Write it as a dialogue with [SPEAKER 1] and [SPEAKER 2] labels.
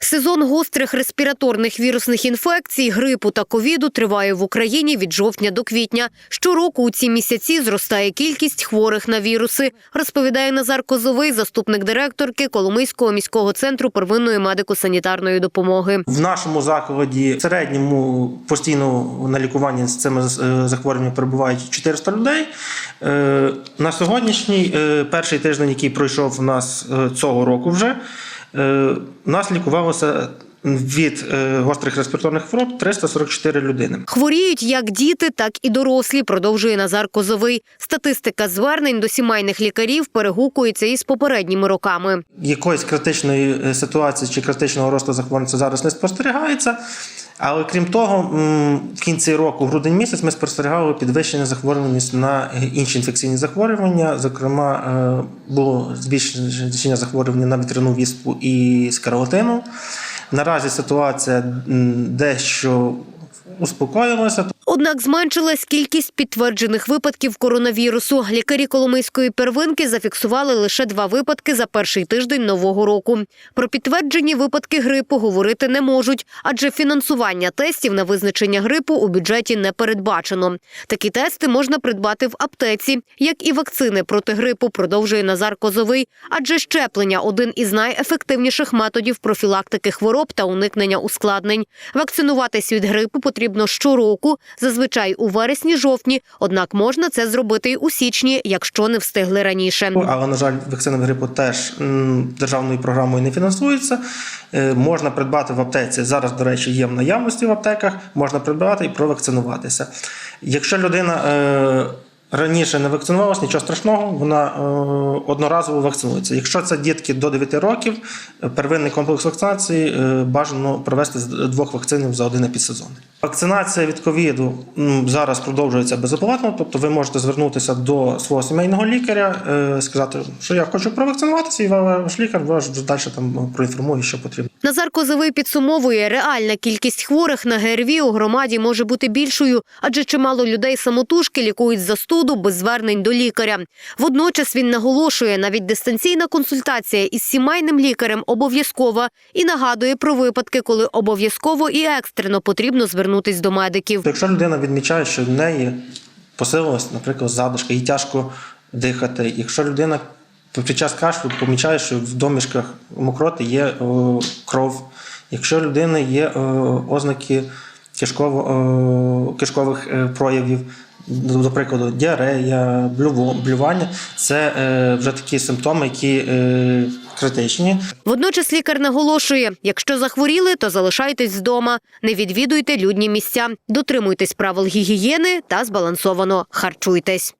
[SPEAKER 1] Сезон гострих респіраторних вірусних інфекцій, грипу та ковіду триває в Україні від жовтня до квітня. Щороку у ці місяці зростає кількість хворих на віруси, розповідає Назар Козовий, заступник директорки Коломийського міського центру первинної медико-санітарної допомоги.
[SPEAKER 2] В нашому закладі в середньому постійно на лікуванні з цими е, захворюваннями перебувають 400 людей. Е, На сьогоднішній е, перший тиждень, який пройшов у нас цього року вже, нас лікувалося від е, гострих респіраторних хвороб 344 людини.
[SPEAKER 1] Хворіють як діти, так і дорослі, продовжує Назар Козовий. Статистика звернень до сімейних лікарів перегукується із попередніми роками.
[SPEAKER 2] Якоїсь критичної е, ситуації чи критичного росту захворювання зараз не спостерігається. Але крім того, в кінці року, грудень місяць, ми спостерігали підвищення захворюваність на інші інфекційні захворювання. Зокрема, е, було збільшення захворювання на вітряну віспу і скарлатину. Наразі ситуація дещо успокоїлася.
[SPEAKER 1] Однак зменшилась кількість підтверджених випадків коронавірусу. Лікарі Коломийської первинки зафіксували лише два випадки за перший тиждень нового року. Про підтверджені випадки грипу говорити не можуть, адже фінансування тестів на визначення грипу у бюджеті не передбачено. Такі тести можна придбати в аптеці, як і вакцини проти грипу, продовжує Назар Козовий. Адже щеплення один із найефективніших методів профілактики хвороб та уникнення ускладнень. Вакцинуватись від грипу потрібно щороку, зазвичай у вересні-жовтні. Однак можна це зробити і у січні, якщо не встигли раніше.
[SPEAKER 2] Але, на жаль, вакцина грипу теж державною програмою не фінансується. Е, Можна придбати в аптеці. Зараз, до речі, є в наявності в аптеках, можна придбати і провакцинуватися. Якщо людина е, раніше не вакцинувалася, нічого страшного, вона е, одноразово вакцинується. Якщо це дітки до 9 років, первинний комплекс вакцинації е, бажано провести з двох вакцинів за один епідсезон. Вакцинація від ковіду зараз продовжується безоплатно, тобто ви можете звернутися до свого сімейного лікаря, е, сказати, що я хочу провакцинуватися, і ваш лікар вас далі там проінформує, що потрібно.
[SPEAKER 1] Назар Козовий підсумовує, реальна кількість хворих на ГРВІ у громаді може бути більшою, адже чимало людей самотужки лікують застуду без звернень до лікаря. Водночас він наголошує, навіть дистанційна консультація із сімейним лікарем обов'язкова і нагадує про випадки, коли обов'язково і екстрено потрібно звернутись до медиків.
[SPEAKER 2] Якщо людина відмічає, що в неї посилилась, наприклад, задишка, їй тяжко дихати. Якщо людина під час кашлю помічає, що в домішках мокроти є кров, якщо людини є ознаки кишково, кишкових е, проявів, до прикладу, діарея, блювання, це е, вже такі симптоми, які е, критичні.
[SPEAKER 1] Водночас лікар наголошує, якщо захворіли, то залишайтесь вдома, не відвідуйте людні місця, дотримуйтесь правил гігієни та збалансовано харчуйтесь.